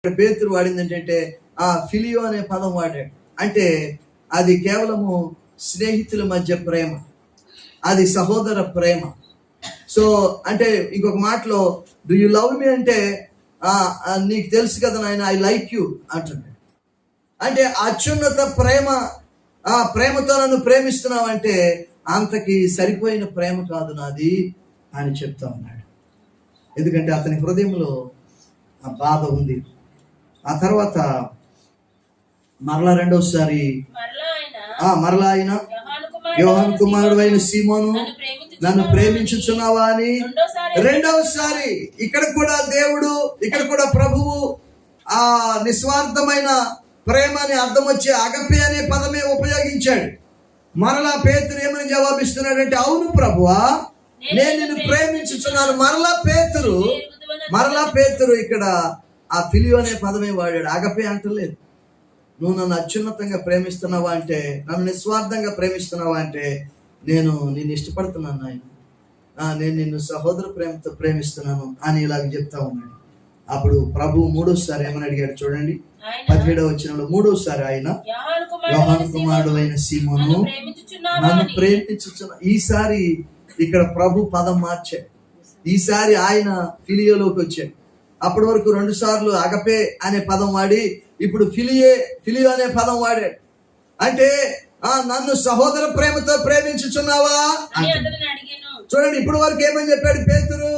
ఇక్కడ పేతురు వాడింది ఏంటంటే ఆ ఫిలియో అనే పదం వాడాడు. అంటే అది కేవలము స్నేహితుల మధ్య ప్రేమ. అది సహోదర ప్రేమ. సో అంటే ఇంకొక మాటలో డు యు లవ్ మీ అంటే నీకు తెలుసు కదా నాయన ఐ లైక్ యూ అంటున్నాడు అంటే అత్యున్నత ప్రేమ ఆ ప్రేమతో నన్ను ప్రేమిస్తున్నావంటే అంతకి సరిపోయిన ప్రేమ కాదు నాది అని చెప్తా ఉన్నాడు. ఎందుకంటే అతని హృదయంలో ఆ బాధ ఉంది. ఆ తర్వాత మరలా రెండోసారి మరలా ఆయన ఆ మరలా ఆయన యోహాను కుమారుడు అయిన సీమోను నన్ను ప్రేమించుచున్నావా అని రెండవసారి ఇక్కడ కూడా దేవుడు ఇక్కడ కూడా ప్రభువు ఆ నిస్వార్థమైన ప్రేమని అర్థం వచ్చే అగపే అనే పదమే ఉపయోగించాడు. మరలా పేతురు ఏమని జవాబిస్తున్నాడంటే అవును ప్రభువా నేను నిన్ను ప్రేమించుచున్నాను. మరలా పేతురు మరలా పేతురు ఇక్కడ ఆ ఫిలియో అనే పదమే వాడాడు. అగపే అంటలేదు. నువ్వు నన్ను అత్యున్నతంగా ప్రేమిస్తున్నావా అంటే నన్ను నిస్వార్థంగా ప్రేమిస్తున్నావా అంటే నేను నిన్ను ఇష్టపడుతున్నాను నాయన. ఆ, నేను నిన్ను సహోదర ప్రేమతో ప్రేమిస్తున్నాను అని ఇలాగ చెప్తా ఉన్నాడు. అప్పుడు ప్రభు మూడోసారి ఏమని అడిగాడు చూడండి. ఆయన పదిహేడవ వచ్చిన మూడోసారి ఆయన యోహాను కుమారుడు అయిన సీమోను నన్ను ప్రేమించుచున్న ఈసారి ఇక్కడ ప్రభు పదం మార్చాడు ఈసారి ఆయన ఫిలియోలోకి వచ్చాడు. అప్పటి వరకు రెండు సార్లు అగపే అనే పదం వాడి ఇప్పుడు ఫిలియే ఫిలియో అనే పదం వాడాడు అంటే ఆ నన్ను సహోదర ప్రేమతో ప్రేమించుచున్నావా? చూడండి ఇప్పటి వరకు ఏమని చెప్పాడు పేతురు?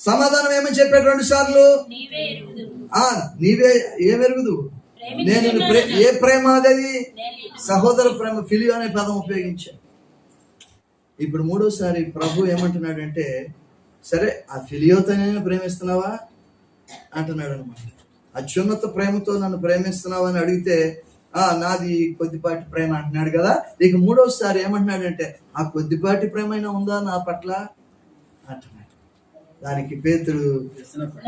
సమాధానం ఏమని చెప్పాడు రెండు సార్లు? ఆ నీవే ఏమెరుగుదు నేను ఏ ప్రేమ అది సహోదర ప్రేమ ఫిలియో అనే పదం ఉపయోగించాడు ఇప్పుడు మూడోసారి ప్రభు ఏమంటున్నాడంటే సరే ఆ ఫిలియోతోనే నేను ప్రేమిస్తున్నావా? అంటున్నాడు అనమాట. అత్యున్నత ప్రేమతో నన్ను ప్రేమిస్తున్నావా అని అడిగితే ఆ నాది కొద్దిపాటి ప్రేమ అంటున్నాడు కదా. ఇక మూడోసారి ఏమంటున్నాడంటే ఆ కొద్దిపాటి ప్రేమ అయినా ఉందా నా పట్ల? అంటున్నాడు. దానికి పేతుడు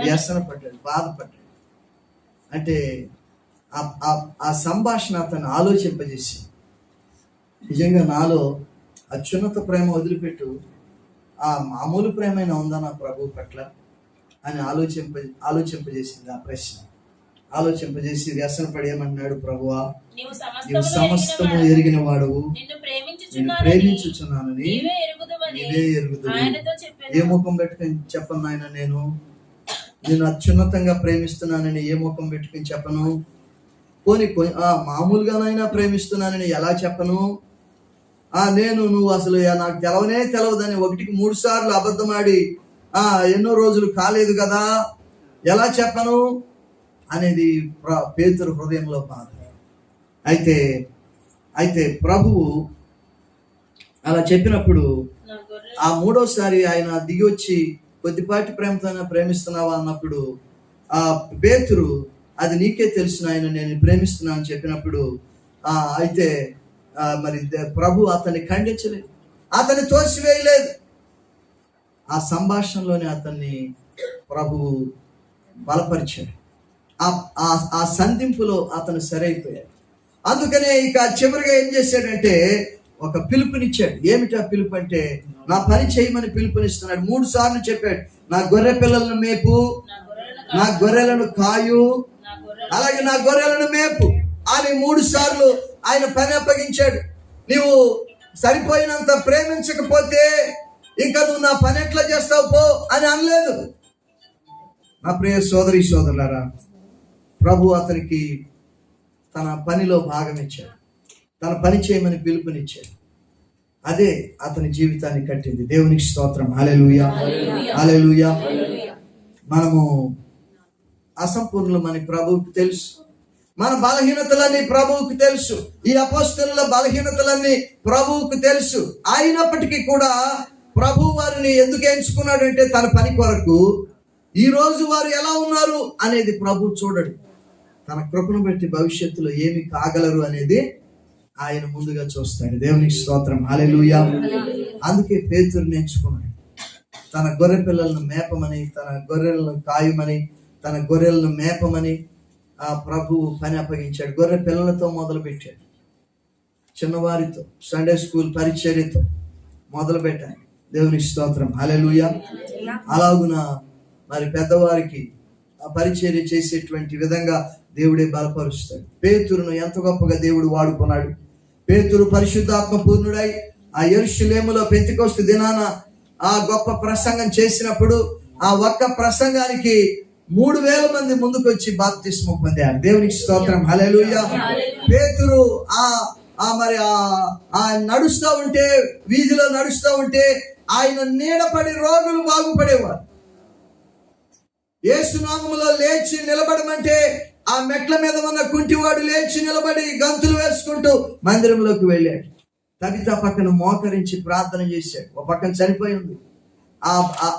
వ్యసన పడ్డాడు బాధపడ్డాడు అంటే ఆ- ఆ సంభాషణ అతను ఆలోచింపజేసి నిజంగా నాలో అత్యున్నత ప్రేమ వదిలిపెట్టు ఆ మామూలు ప్రేమైనా ఉందా నా ప్రభు పట్ల? అని ఆలోచింప ఆలోచింపజేసింది ఆ ప్రశ్న. ఆలోచింపజేసి వ్యసన పడి ఏమంటున్నాడు ప్రభువా. నీవు సమస్తము. ఎరిగిన వాడవు నిన్ను నేను ప్రేమించుచున్నానని నీవే ఏ ముఖం పెట్టుకుని చెప్పను నాయన నేను? నేను అత్యున్నతంగా ప్రేమిస్తున్నానని ఏ ముఖం పెట్టుకుని చెప్పను? పోనీ పోనీ, ఆ మామూలుగానైనా ప్రేమిస్తున్నానని ఎలా చెప్పను? ఆ నేను నువ్వు అసలు నాకు తెలవనే తెలవదని ఒకటికి మూడు సార్లు అబద్ధమాడి ఆ ఎన్నో రోజులు కాలేదు కదా ఎలా చెప్పను? అనేది ప్ర- పేతురు హృదయంలో బాధ. అయితే అయితే ప్రభువు అలా చెప్పినప్పుడు ఆ మూడోసారి ఆయన దిగి వచ్చి కొద్దిపాటి ప్రేమతో ప్రేమిస్తున్నావా అన్నప్పుడు ఆ పేతురు అది నీకే తెలుసు ఆయన నేను ప్రేమిస్తున్నా అని చెప్పినప్పుడు ఆ అయితే మరి ప్రభు అతన్ని ఖండించలేదు. అతన్ని తోసివేయలేదు. ఆ సంభాషణలోనే అతన్ని ప్రభువు బలపరిచాడు. ఆ- సంధింపులో అతను సరైపోయాడు. అందుకనే ఇక చివరిగా ఏం చేశాడంటే ఒక పిలుపునిచ్చాడు. ఏమిటా పిలుపు అంటే నా పని చేయమని పిలుపునిస్తున్నాడు. మూడు సార్లు చెప్పాడు నా గొర్రె పిల్లలను మేపు నా గొర్రెలను కాయు అలాగే నా గొర్రెలను మేపు అని మూడు సార్లు ఆయన పని అప్పగించాడు. నీవు సరిపోయినంత ప్రేమించకపోతే ఇంకా నువ్వు నా పని ఎట్లా చేస్తావు పో అని అనలేదు. నా ప్రియ సోదరి సోదరులారా ప్రభు అతనికి తన పనిలో భాగం ఇచ్చాడు. తన పని చేయమని పిలుపునిచ్చాడు. అదే అతని జీవితాన్ని కట్టింది. దేవునికి స్తోత్రం. హల్లెలూయా. హల్లెలూయా. మనము అసంపూర్ణులు మన ప్రభువుకి తెలుసు. మన బలహీనతలన్నీ ప్రభువుకు తెలుసు. ఈ అపోస్తల బలహీనతలన్నీ ప్రభువుకు తెలుసు. అయినప్పటికీ కూడా ప్రభు వారిని ఎందుకు ఎంచుకున్నాడంటే తన పని కొరకు ఈ రోజు వారు ఎలా ఉన్నారు అనేది ప్రభు చూడడు. తన కృపను బట్టి భవిష్యత్తులో ఏమి కాగలరు అనేది ఆయన ముందుగా చూస్తాడు. దేవునికి స్తోత్రం. హల్లెలూయా. అందుకే పేతురు నేర్చుకున్నాడు తన గొర్రె పిల్లలను మేపమని తన గొర్రెలను కాయమని తన గొర్రెలను మేపమని ఆ ప్రభువు పని అప్పగించాడు. గొర్రె పిల్లలతో మొదలు పెట్టాడు చిన్నవారితో సండే స్కూల్ పరిచర్యతో మొదలు పెట్టాను దేవుని స్తోత్రం. అలెలుయ అలాగున మరి పెద్దవారికి ఆ పరిచర్య చేసేటువంటి విధంగా దేవుడే బలపరుస్తాడు. పేతురును ఎంత గొప్పగా దేవుడు వాడుకున్నాడు. పేతురు పరిశుద్ధాత్మ పూర్ణుడై ఆ ఎరుషులేములో పెంతికొస్తు దినాన ఆ గొప్ప ప్రసంగం చేసినప్పుడు ఆ ఒక్క ప్రసంగానికి మూడు వేల మంది ముందుకు వచ్చి బాప్తిస్మం పొందారు. దేవునికి స్తోత్రం. హల్లెలూయా. పేతురు ఆ ఆ మరి ఆ నడుస్తూ ఉంటే వీధిలో నడుస్తూ ఉంటే ఆయన నీడపడి రోగులు బాగుపడేవారు. ఏసునామములో లేచి నిలబడమంటే ఆ మెట్ల మీద ఉన్న కుంటివాడు లేచి నిలబడి గంతులు వేసుకుంటూ మందిరంలోకి వెళ్ళాడు. తబిత పక్కన మోకరించి ప్రార్థన చేశాడు. ఒక పక్కన చనిపోయి ఉంది. ఆ ఆ-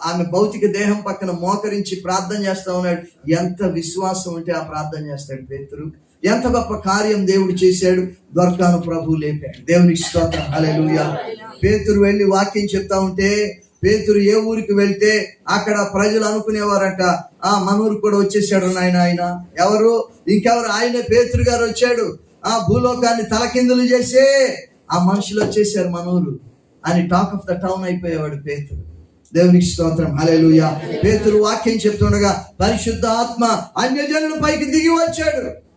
ఆమె భౌతిక దేహం పక్కన మోకరించి ప్రార్థన చేస్తా ఉన్నాడు. ఎంత విశ్వాసం ఉంటే ఆ ప్రార్థన చేస్తాడు పేతురు. ఎంత గొప్ప కార్యం దేవుడు చేశాడు. దొరకాను ప్రభు లేపాడు. దేవునికి స్తోత్రం. హల్లెలూయా. పేతురు వెళ్ళి వాక్యం చెప్తా ఉంటే పేతురు ఏ ఊరికి వెళ్తే అక్కడ ప్రజలు అనుకునేవారట ఆ మన ఊరికి కూడా వచ్చేసాడు నాయన ఆయన. ఎవరు? ఇంకెవరు? ఆయనే పేతురు గారు వచ్చాడు. ఆ భూలోకాన్ని తలకిందులు చేసే. ఆ మనుషులు వచ్చేసారు మన ఊరు. అని టాక్ ఆఫ్ ద టౌన్ అయిపోయేవాడు పేతురు. దేవునికి స్తోత్రం. హలేలుయ పేతులు వాక్యం చెప్తుండగా పరిశుద్ధ ఆత్మ అన్యజనుల పైకి దిగి వచ్చాడు.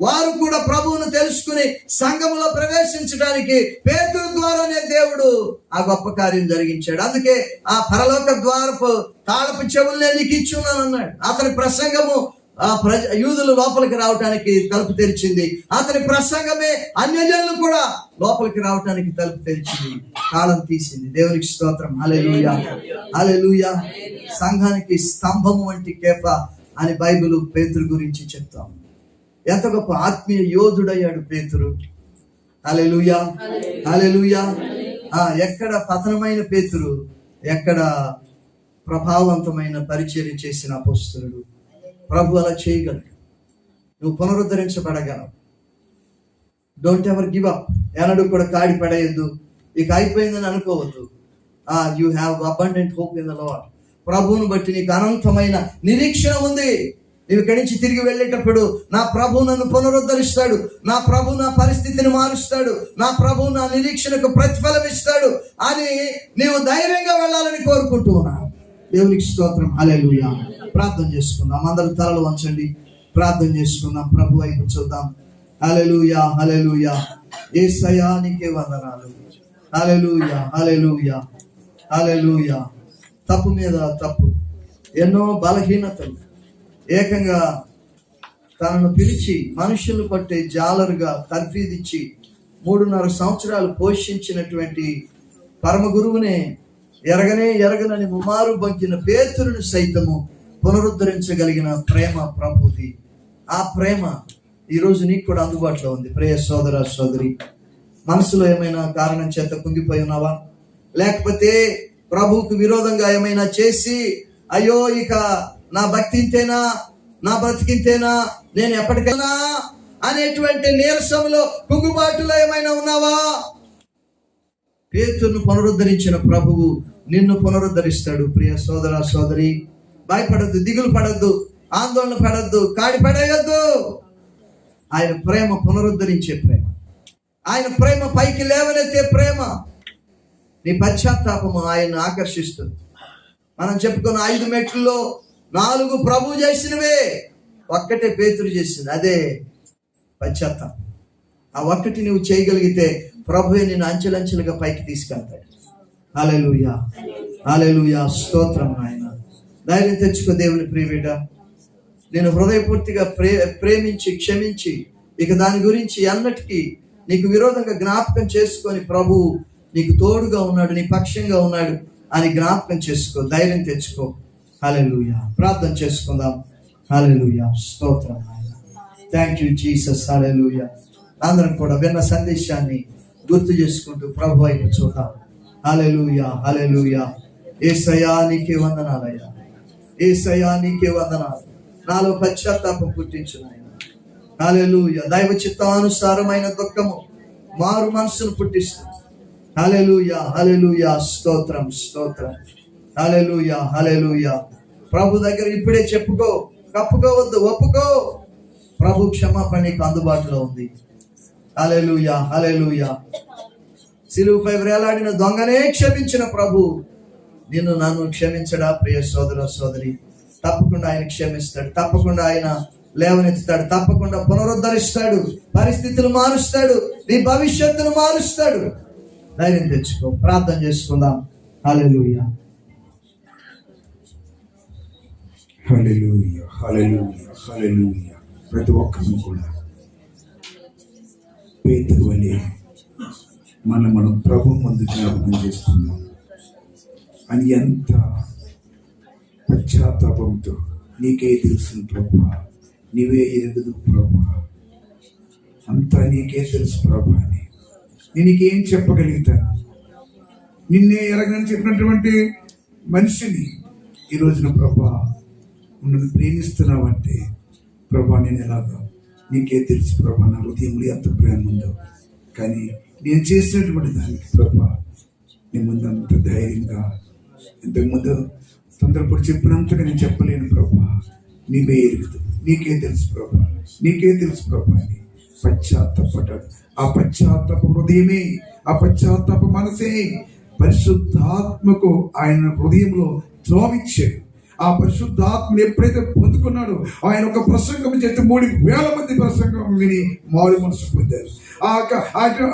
వారు కూడా ప్రభువును తెలుసుకుని సంఘములో ప్రవేశించడానికి పేతుల ద్వారానే దేవుడు ఆ గొప్ప కార్యం జరిగించాడు. అందుకే ఆ పరలోక ద్వారపు తాళపు చెవులనే నీకు ఇచ్చున్నాను అన్నాడు అతని ప్రసంగము ఆ ప్రజ యూదులు లోపలికి రావడానికి తలుపు తెరిచింది. అతని ప్రసంగమే అన్యజనులు కూడా లోపలికి రావడానికి తలుపు తెరిచింది. కాలం తీసింది. దేవునికి స్తోత్రం. అలెలుయ అలెలుయ సంఘానికి స్తంభము వంటి కేఫ అని బైబిల్ పేతురు గురించి చెప్తాం. ఎంత గొప్ప ఆత్మీయ యోధుడయ్యాడు పేతురు. అలెలుయ అలెలుయ ఆ ఎక్కడ పతనమైన పేతురు ఎక్కడ ప్రభావవంతమైన పరిచయం చేసిన అపోస్తులుడు ప్రభు అలా చేయగలడు. నువ్వు పునరుద్ధరించబడగలవు. డోంట్ ఎవర్ గివ్ అప్ ఎనడు కూడా కాడి పడేయద్దు. ఇక అయిపోయిందని అనుకోవద్దు. ఆ have abundant hope in the lord ప్రభువును బట్టి నీకు అనంతమైన నిరీక్షణ ఉంది. నీవు ఇక్కడి నుంచి తిరిగి వెళ్ళేటప్పుడు నా ప్రభు నన్ను పునరుద్ధరిస్తాడు. నా ప్రభు నా పరిస్థితిని మారుస్తాడు. నా ప్రభు నా నిరీక్షణకు ప్రతిఫలం ఇస్తాడు అని నీవు ధైర్యంగా వెళ్ళాలని కోరుకుంటూ ఉన్నా దేవునికి స్తోత్రం. అలెలుయా ప్రార్థన చేసుకుందాం. అందరి తలలు వంచండి. ప్రార్థన చేసుకుందాం. ప్రభు వైపు చూద్దాం. హల్లెలూయా హల్లెలూయా. ఏ సయానికే వందనాలు. హల్లెలూయా హల్లెలూయా. హల్లెలూయా. తప్పు మీద తప్పు. ఎన్నో బలహీనతలు. ఏకంగా తనను పిలిచి మనుషులు పట్టే జాలరుగా తర్ఫీదిచ్చి మూడున్నర సంవత్సరాలు పోషించినటువంటి పరమ గురువునే ఎరగనే ఎరగనని ముమారు బంకిన పేతురుని సైతము పునరుద్ధరించగలిగిన ప్రేమ ప్రభుది. ఆ ప్రేమ ఈరోజు నీకు కూడా అందుబాటులో ఉంది. ప్రియ సోదర సోదరి మనసులో ఏమైనా కారణం చేత కుంగిపోయి ఉన్నావా? లేకపోతే ప్రభువుకు విరోధంగా ఏమైనా చేసి అయ్యో ఇక నా భక్తి ఇంతేనా? నా బ్రతికింతేనా నేను ఎప్పటికైనా అనేటువంటి నీరసంలో కుంగుబాటులో ఏమైనా ఉన్నావా? పేతును పునరుద్ధరించిన ప్రభువు నిన్ను పునరుద్ధరిస్తాడు. ప్రియ సోదర సోదరి భయపడద్దు దిగులు పడద్దు ఆందోళన పడద్దు కాడి పడేయద్దు. ఆయన ప్రేమ పునరుద్ధరించే ప్రేమ. ఆయన ప్రేమ పైకి లేవనెత్తే ప్రేమ. నీ పశ్చాత్తాపము ఆయన ఆకర్షిస్తుంది. మనం చెప్పుకున్న ఐదు మెట్లలో నాలుగు ప్రభు చేసినవే. ఒక్కటే పేతురు చేసింది అదే పశ్చాత్తాపం. ఆ ఒక్కటి నువ్వు చేయగలిగితే ప్రభువే నిన్ను అంచెలంచెలుగా పైకి తీసుకెళ్తాడు. అలెలుయా అలెలుయా స్తోత్రం ఆయన ధైర్యం తెచ్చుకో దేవుని ప్రియబిడ్డ. నేను హృదయపూర్తిగా ప్రే ప్రేమించి క్షమించి ఇక దాని గురించి అన్నటికీ నీకు విరోధంగా జ్ఞాపకం చేసుకొని ప్రభు నీకు తోడుగా ఉన్నాడు నీ పక్షంగా ఉన్నాడు అని జ్ఞాపకం చేసుకో ధైర్యం తెచ్చుకో. హలెలుయ ప్రార్థన చేసుకుందాం. హలెలుయ స్తోత్రం థ్యాంక్ యూ జీసస్ హలెలుయ అందరం కూడా విన్న సందేశాన్ని గుర్తు చేసుకుంటూ ప్రభు వైపు చూద్దాం హలెలుయ హలెలుయ ఏసయ్యా నీకే వందనాలయ్యా. ఏ నీకే వందనాలు. నాలో పశ్చాత్తాపం పుట్టించు నాయన హల్లెలూయా. దైవ చిత్తానుసారమైన దుఃఖము మారు మనసును పుట్టిస్తుంది. హల్లెలూయా హల్లెలూయా. స్తోత్రం స్తోత్రం. హల్లెలూయా హల్లెలూయా. ప్రభు దగ్గర ఇప్పుడే చెప్పుకో కప్పుకోవద్దు ఒప్పుకో. ప్రభు క్షమాపణ నీకు అందుబాటులో ఉంది. హల్లెలూయా హల్లెలూయా. సిలువుపై వేలాడిన దొంగనే క్షమించిన ప్రభు. నిన్ను నన్ను క్షమించడా ప్రియ సోదర సోదరి. తప్పకుండా ఆయన క్షమిస్తాడు. తప్పకుండా ఆయన లేవనెత్తుతాడు. తప్పకుండా పునరుద్ధరిస్తాడు. పరిస్థితులు మారుస్తాడు. నీ భవిష్యత్తును మారుస్తాడు. ధైర్యం తెచ్చుకో. ప్రార్థన చేసుకుందాం. హల్లెలూయా. హల్లెలూయా హల్లెలూయా హల్లెలూయా. ప్రతి ఒక్కరు కూడా. పేతురు వలె మనం మనం ప్రభు ముందు జ్ఞాపకం చేస్తున్నాం అని ఎంత పశ్చాత్తాపంతో నీకే తెలుసు ప్రభా నీవే ఎరుగుదు ప్రభా. అంతా నీకే తెలుసు ప్రభా అని. నేను నీకేం చెప్పగలుగుతాను? నిన్నే ఎరగని చెప్పినటువంటి మనిషిని ఈ రోజున ప్రభా ఉన్నది ప్రేమిస్తున్నావంటే ప్రభా నేను ఎలాగా? నీకే తెలుసు ప్రభా నా హృదయంలో ఎంత ప్రేమ ఉందో. కానీ నేను చేసినటువంటి దానికి ప్రభా నీ ముందు అంత ధైర్యంగా ఇంతకుముందు తొందరపడి చెప్పినంతగా నేను చెప్పలేను ప్రభా. నీవే ఎరుగుదు. నీకే తెలుసు ప్రభా. నీకే తెలుసు ప్రభా అని. పశ్చాత్తపడ్డాడు ఆ పశ్చాత్తప హృదయమే ఆ పశ్చాత్తప మనసే పరిశుద్ధాత్మకు ఆయన హృదయంలో త్రోవిచ్చాడు ఆ పరిశుద్ధాత్మను ఎప్పుడైతే పొందుకున్నాడో ఆయన ఒక ప్రసంగం చేస్తే మూడు వేల మంది ప్రసంగం విని మారు మనసు పొందారు. ఆ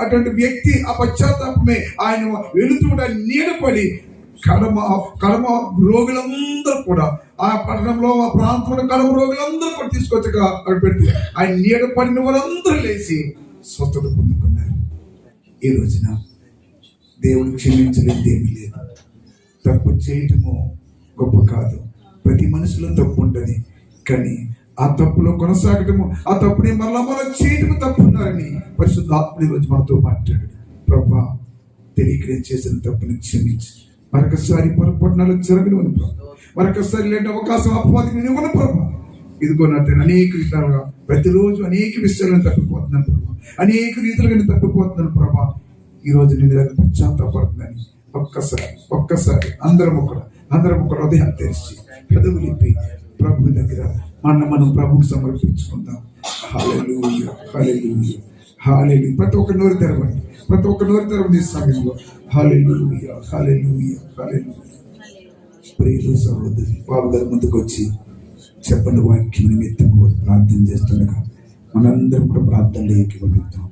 అటువంటి వ్యక్తి ఆ పశ్చాత్తాపమే ఆయన వెళుతుండ నీడపడి కడమ కడమ రోగులందరూ కూడా ఆ పట్టణంలో ఆ ప్రాంతంలో కడమ రోగులందరూ కూడా తీసుకొచ్చగా అక్కడ పెడితే ఆయన నీడ పడిన వాళ్ళందరూ లేచి స్వస్థత పొందుకున్నారు. ఈ రోజున దేవుడు క్షమించలేదు ఏమీ లేదు. తప్పు చేయటము గొప్ప కాదు. ప్రతి మనిషిలో తప్పు ఉంటుంది. కానీ ఆ తప్పులో కొనసాగటము ఆ తప్పుని మరలా మనం చేయటము తప్పు ఉన్నారని పరిశుద్ధాత్మ రోజు మనతో మాట్లాడాడు. ప్రభా తెలియక చేసిన తప్పుని క్షమించి. మరొకసారి పొరపాటునాలు జరగను ప్రభా. మరొకసారి లేని అవకాశం అపవాది నేను ఇవ్వను ప్రభా. ఇదిగో నా అనేక విధాలుగా ప్రతిరోజు అనేక విషయాలను తప్పిపోతున్నాను ప్రభా. అనేక రీతిలుగా నేను తప్పిపోతున్నాను ప్రభా. ఈ రోజు నేను దాన్ని పశ్చాత్తాపడుతున్నాను. ఒక్కసారి ఒక్కసారి అందరం కూడా అందరం ఒక హృదయం తెరిచి పెదవులిప్పి ప్రభు దగ్గర మన మనం ప్రభుకు సమర్పించుకుందాం. హల్లెలూయా హల్లెలూయా. హాలేలు ప్రతి ఒక్క నోరు తెరవండి. ప్రతి ఒక్క నోరు తెరవండి ఈ సమయంలో. హల్లెలూయా హల్లెలూయా హల్లెలూయా ప్రియులు సహోదరి బాబు గారి ముందుకు వచ్చి చెప్పని వాక్యం నిమిత్తం ప్రార్థన చేస్తుండగా మనందరం కూడా ప్రార్థనలో ఏకీభవిద్దాం.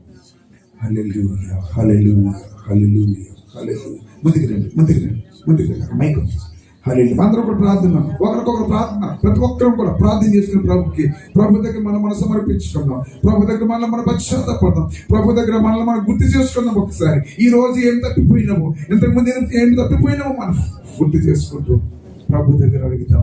హల్లెలూయా హల్లెలూయా హల్లెలూయా హలెలు ముందుకు రండి ముందుకు రండి ముందుకు రండి. మైక్ వచ్చేసి మరి అందరూ కూడా ప్రార్థన ఒకరికొకరు ప్రార్థన ప్రతి ఒక్కరూ కూడా ప్రార్థన చేసుకుని ప్రభుకి ప్రభు దగ్గర మనం మనం సమర్పించుకుందాం. ప్రభు దగ్గర మనల్ని మనం పశ్చాత్తపడదాం ప్రభు దగ్గర మనల్ని మనం గుర్తు చేసుకుందాం ఒకసారి. ఈ రోజు ఏం తప్పిపోయినాము ఇంతకుముందు ఏం- ఏం తప్పిపోయినామో మనం గుర్తు చేసుకుంటూ ప్రభు దగ్గర అడుగుతాం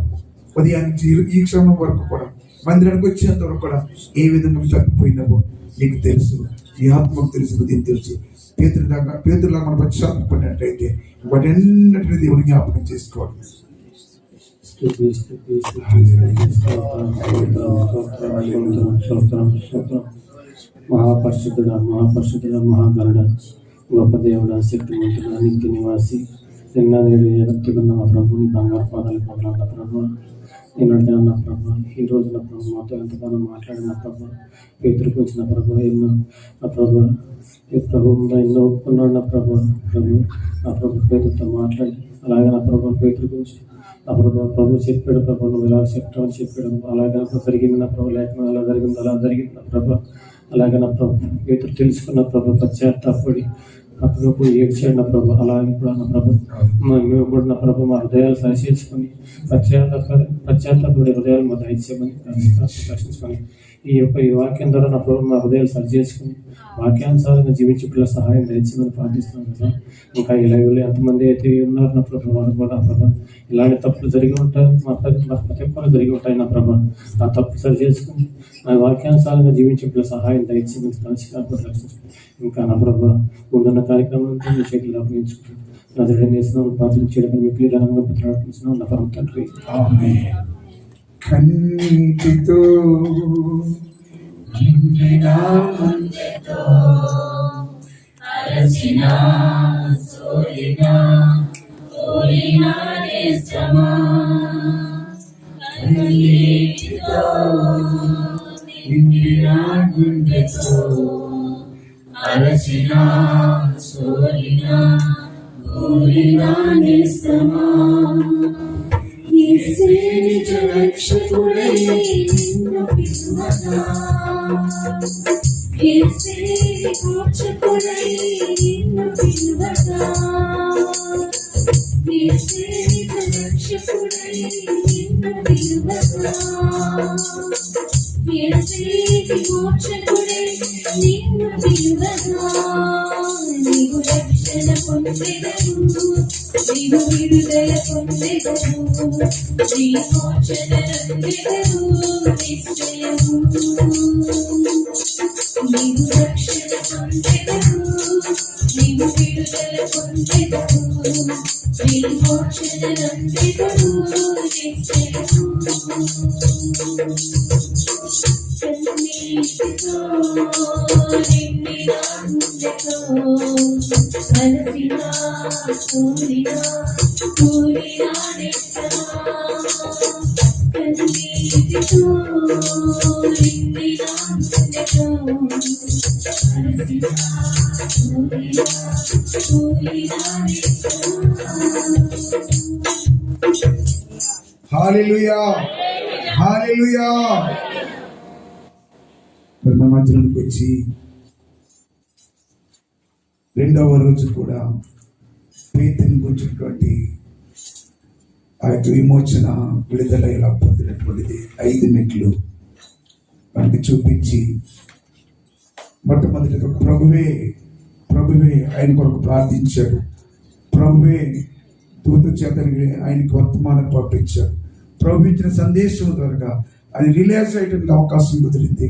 ఉదయానికి ఈ- క్షణం వరకు కూడా మందిరానికి వచ్చేంత వరకు కూడా ఏ విధంగా తప్పిపోయినామో నీకు తెలుసు. నీ ఆత్మకు తెలుసు దీనికి తెలుసు. పేతులాగా పేతులాగా మనం పశ్చాత్తపడినట్లయితే వాటన్నిటిని దేవుని జ్ఞాపకం చేసుకోవాలి స్తుతి స్తుతి స్తుతి స్తోత్రం స్తోత్రం స్తోత్రం స్తోత్రం స్తోత్రం మహాపరిశుద్ధుడ మహాపరిశుద్ధుడ మహాగరుడ గొప్ప దేవుడ శక్తిమంతుడ నిత్య నివాసి నిన్న నేడు జగత్తుకున్న మా ప్రభుని బంగారు పాదాలు పొందాలన్న ప్రభు నిన్నటి నా ప్రభు. ఈ రోజు నా ప్రభు మాతో ఎంతగానో మాట్లాడిన ప్రభు. పేతులకు వచ్చిన ఎన్నో నా ప్రభు ఈ ప్రభు ఎన్నో ఒప్పుకున్నాడు నా ప్రభు. ప్రభు నా ప్రభు పేరుతో మాట్లాడి అలాగే నా ప్రభు పేతుల గురించి నా ప్రభు ప్రభు చెప్పాడు ప్రభు నువ్వు ఇలా చెప్తామని చెప్పాడు. అలాగే నా జరిగింది నా ప్రభు లేకుండా అలా జరిగింది అలా జరిగింది నా ప్రభు. అలాగే నా ప్రభు ఎదురు తెలుసుకున్న ప్రభు పశ్చాత్తాపడి పోయి ఏడ్చాడు నా ప్రభు అలాగే కూడా నా ప్రభు. మేము కూడా నా ప్రభు మా హృదయాలు సరిచేసుకొని పశ్చాత్తాప పశ్చాత్తాపడి హృదయాలు మా దయచేయమని రక్షించుకొని ఈ యొక్క ఈ వాక్యం ద్వారా నా ప్రభు నా హృదయాలు సరి చేసుకుని వాక్యానుసారంగా జీవించుకున్న సహాయం దయచేయమని ప్రార్థిస్తున్నాను కదా. ఇంకా ఇలా వీళ్ళు ఎంతమంది అయితే ఉన్నారు నా ప్రభు వారు కూడా నా ఇలాంటి తప్పులు జరిగి ఉంటాయి మా ప్రతి ఒక్కరు జరిగి ఉంటాయి నా ప్రభు. ఆ తప్పు సరి చేసుకుని నా వాక్యానుసారంగా జీవించుకున్న సహాయం దయచేయమని కలిసి కాకుండా ఇంకా నా ప్రభు ముందున్న కార్యక్రమం మీ చేతులు అప్పగించుకుంటాను నా నేస్తున్నాం ప్రార్థన చేయడం మీ పిల్లలు ఘనంగా నా పరమ తండ్రి. కన్నీటితో నిండిన అలసిన సోలిన కోలిన నేస్తమా కన్నీటితో నిండిన గుండెతో అలసిన సోలిన కోలిన నేస్తమా రక్షకుడై నిన్ను పిలువగా యేసే మోక్షకుడై నిన్ను పిలువగా యేసే రక్షకుడై నిన్ను పిలువగా యేసే నిన్ను పిలువగా నీవు రక్షణ పొందెదవు నీవు విడుదల పొందెదవు. నీ మోక్షణ నందెదవు నిశ్చయము నీవు రక్షణ పొందెదవు. నీవు విడుదల పొందెదవు. నీ మోక్షణ నిశ్చయము కన్నీటితో నిండిన గుండెతో కలసిన కన్నీటితో నిండిన గుండెతో మధ్యలోకి వచ్చి రెండవ రోజు కూడా ప్రీతిని గురించినటువంటి ఆ యొక్క విమోచన విడుదల ఇలా పొందినటువంటిది ఐదు మెట్లు మనకి చూపించి మొట్టమొదటిగా ప్రభువే ప్రభువే ఆయన కొరకు ప్రార్థించాడు. ప్రభువే దూత చేతనికి ఆయనకి వర్తమానం పంపించాడు. ప్రభు ఇచ్చిన సందేశం ద్వారా ఆయన రిలాక్స్ అయ్యేటువంటి అవకాశం కుదిరింది.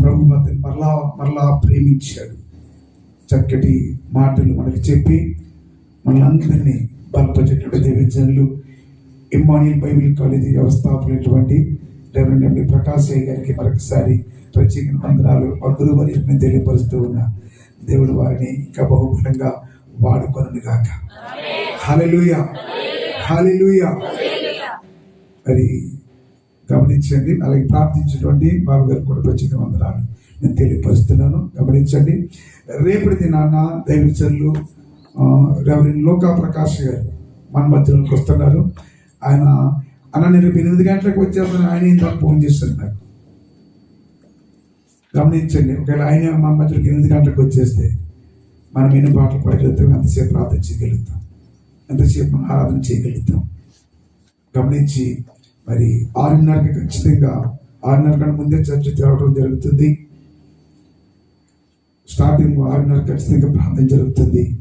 ప్రభు అతను మరలా మరలా ప్రేమించాడు. చక్కటి మాటలు మనకి చెప్పి మనందరినీ బలపరిచేటువంటి దేవజనులు ఇమ్మానియల్ బైబిల్ కాలేజీ వ్యవస్థాపకులైనటువంటి రెవరెండ్ ఎండి ప్రకాశ్ గారికి మరొకసారి ప్రత్యేక వందనాలు. మందులు వారిని తెలియపరుస్తూ ఉన్న దేవుడు వారిని ఇంకా బహుబలంగా వాడుకొను గాక హాలెలూయా హాలెలూయా మరి గమనించండి. అలాగే ప్రార్థించినటువంటి బాబు గారికి కూడా ప్రత్యేక వందనాలు. నేను తెలియపరుస్తున్నాను. గమనించండి. రేపటి దినాన్న దైవచరులు రెవరెండ్ లోకా ప్రకాష్ గారు మన మధ్యలోకి వస్తున్నారు. ఆయన అన్న నేను ఎనిమిది గంటలకు వచ్చేస్తాను ఆయన ఇంత ఫోన్ చేశారు నాకు. గమనించండి. ఒకవేళ ఆయన మన మధ్యలోకి ఎనిమిది గంటలకు వచ్చేస్తే మనం ఎన్ని పాటలు పడగలుగుతాం ఎంతసేపు ప్రార్థన చేయగలుగుతాం ఎంతసేపు మనం ఆరాధన చేయగలుగుతాం. గమనించి మరి ఆరున్నరకి ఖచ్చితంగా ఆరున్నర కన్నా ముందే చర్చ తెరవడం జరుగుతుంది. స్టార్టింగ్ ఆరున్నర ఖచ్చితంగా ప్రార్థన జరుగుతుంది.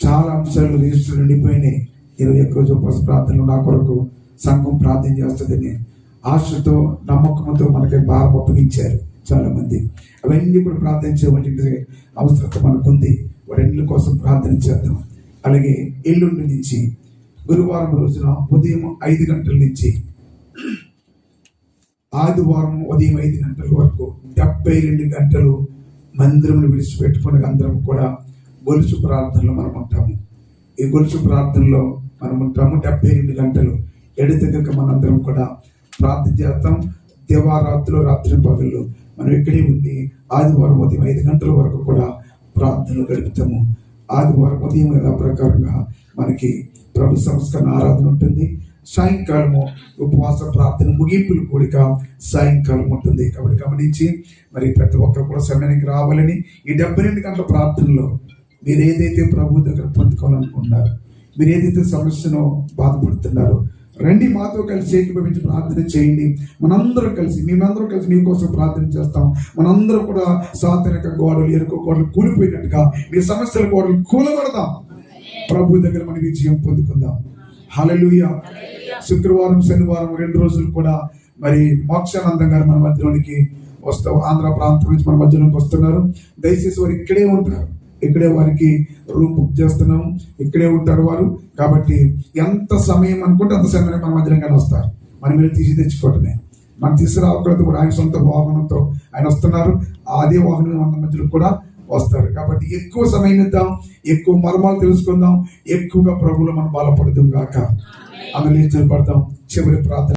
చాలా అంశాలు రిజిస్టర్ నిండిపోయినాయి ఇరవై ఒక్క రోజు ఉపవాస ప్రార్థనలు నా కొరకు సంఘం ప్రార్థన చేస్తుందని ఆశతో నమ్మకంతో మనకి భారం అప్పగించారు చాలా మంది అవన్నీ కూడా ప్రార్థించేటువంటి అవసరత మనకుంది. వాటన్నిటి కోసం ప్రార్థన చేద్దాం. అలాగే ఎల్లుండి నుంచి గురువారం రోజున ఉదయం ఐదు గంటల నుంచి ఆదివారం ఉదయం ఐదు గంటల వరకు డెబ్బై రెండు గంటలు మందిరమును విడిచిపెట్టుకుని అందరం కూడా గొలుసు ప్రార్థనలో మనం ఉంటాము ఈ గొలుసు ప్రార్థనలో మనం ఉంటాము డెబ్బై రెండు గంటలు ఎడతెగక మనందరం కూడా ప్రార్థన చేస్తాం. దేవారాత్రులు రాత్రి పగళ్ళు మనం ఇక్కడే ఉండి ఆదివారం ఉదయం ఐదు గంటల వరకు కూడా ప్రార్థనలు గడుపుతాము. ఆదివారం ఉదయం ప్రకారంగా మనకి ప్రభు సంస్కరణ ఆరాధన ఉంటుంది. సాయంకాలము ఉపవాస ప్రార్థన ముగింపులు కూడిక సాయంకాలం ఉంటుంది. కాబట్టి గమనించి మరి ప్రతి ఒక్కరు కూడా సమయానికి రావాలని ఈ డెబ్బై రెండు గంటల ప్రార్థనలో మీరు ఏదైతే ప్రభు దగ్గర పొందుకోవాలనుకుంటున్నారు మీరు ఏదైతే సమస్యను బాధపడుతున్నారో రండి మాతో కలిసి ఏకీభవించి ప్రార్థన చేయండి. మనందరం కలిసి మేమందరం కలిసి మీకోసం ప్రార్థన చేస్తాం. మనందరం కూడా సాతనిక గోడలు ఎరుక గోడలు కూలిపోయినట్టుగా మీ సమస్యల గోడలు కూలగొడదాం. ప్రభు దగ్గర మన విజయం పొందుకుందాం. హల్లెలూయా శుక్రవారం శనివారం రెండు రోజులు కూడా మరి మోక్షానందం గారు మన మధ్యలోనికి వస్తూ ఆంధ్ర ప్రాంతం నుంచి మన మధ్యలోకి వస్తున్నారు. దయచేసి వారు ఇక్కడే ఉంటారు ఇక్కడే వారికి రూమ్ బుక్ చేస్తున్నాము. ఇక్కడే ఉంటారు వారు. కాబట్టి ఎంత సమయం అనుకుంటే అంత సమయం మన మధ్యలోకి వస్తారు. మనం మీరు తీసి తెచ్చుకోవటమే. మనం తీసుకురావకూడదు కూడా. ఆయన సొంత వాహనంతో ఆయన వస్తున్నారు. అదే వాహనం మన మధ్యలో కూడా వస్తారు. కాబట్టి ఎక్కువ సమయం ఇద్దాం ఎక్కువ మర్మాలు తెలుసుకుందాం ఎక్కువగా ప్రభువులు మనం బలపడదాం గాక. ఆమె నిలబడదాం చివరి ప్రార్థన